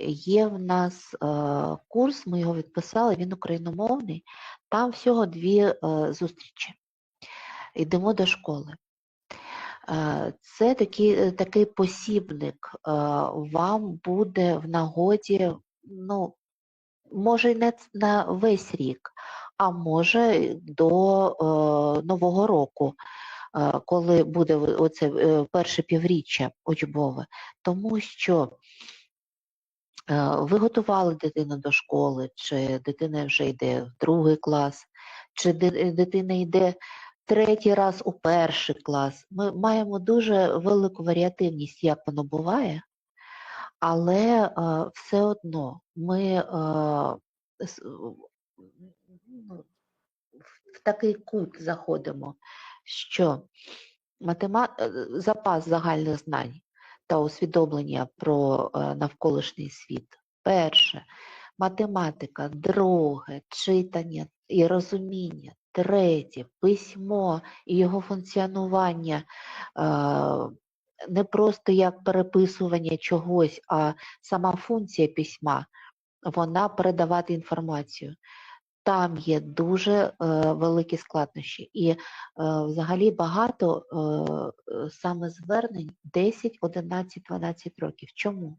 Є в нас е, курс, ми його відписали, він україномовний. Там всього дві е, зустрічі. Йдемо до школи. Е, Це такий, такий посібник вам буде в нагоді, ну, може, не на весь рік, а може до Нового року, коли буде оце перше півріччя учбове. Тому що ви готували дитину до школи, чи дитина вже йде в другий клас, чи дитина йде третій раз у перший клас. Ми маємо дуже велику варіативність, як воно буває, але е, все одно ми е, ну, в- такий кут заходимо, що е, запас загальних знань та усвідомлення про е, навколишній світ. Перше, математика, друге, читання і розуміння, третє, письмо і його функціонування е, не просто як переписування чогось, а сама функція письма, вона передавати інформацію. Там є дуже е, великі складнощі. І е, взагалі багато е, саме звернень 10, 11, 12 років. Чому?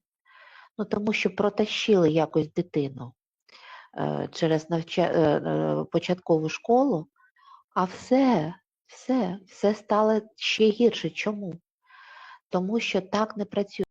Ну тому що протащили якось дитину е, через навча... е, е, початкову школу, а все, все, все стало ще гірше. Чому? Тому що так не працює.